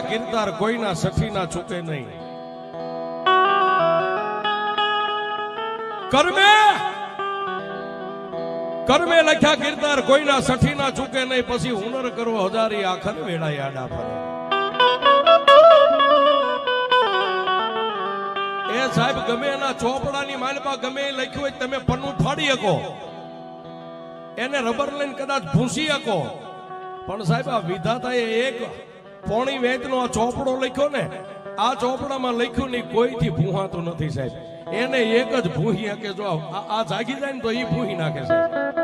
ગિરધાર કોઈના સઠીના ચૂકે નહીં. કર્મે! કર્મે લખ્યા કિરદાર કોઈના સઠીના ચૂકે નહીં, પછી હુનર કરો હજારી આખર વેળા આડા ફરે. એ સાહેબ, ગમે એના ચોપડાની માલમાં ગમે એ લખ્યું હોય, તમે પન્નું ફાડી શકો. એને રબર લઈને કદાચ ભૂંસી શકો. પણ સાહેબ, આ વિધાતાએ એક પોણી વેચનો આ ચોપડો લખ્યો ને, આ ચોપડામાં લખ્યું નહીં, કોઈથી ભૂહાતું નથી સાહેબ. એને એક જ ભૂહી શકે જો, આ જાગી જાય ને તો એ ભૂહી નાખે સાહેબ.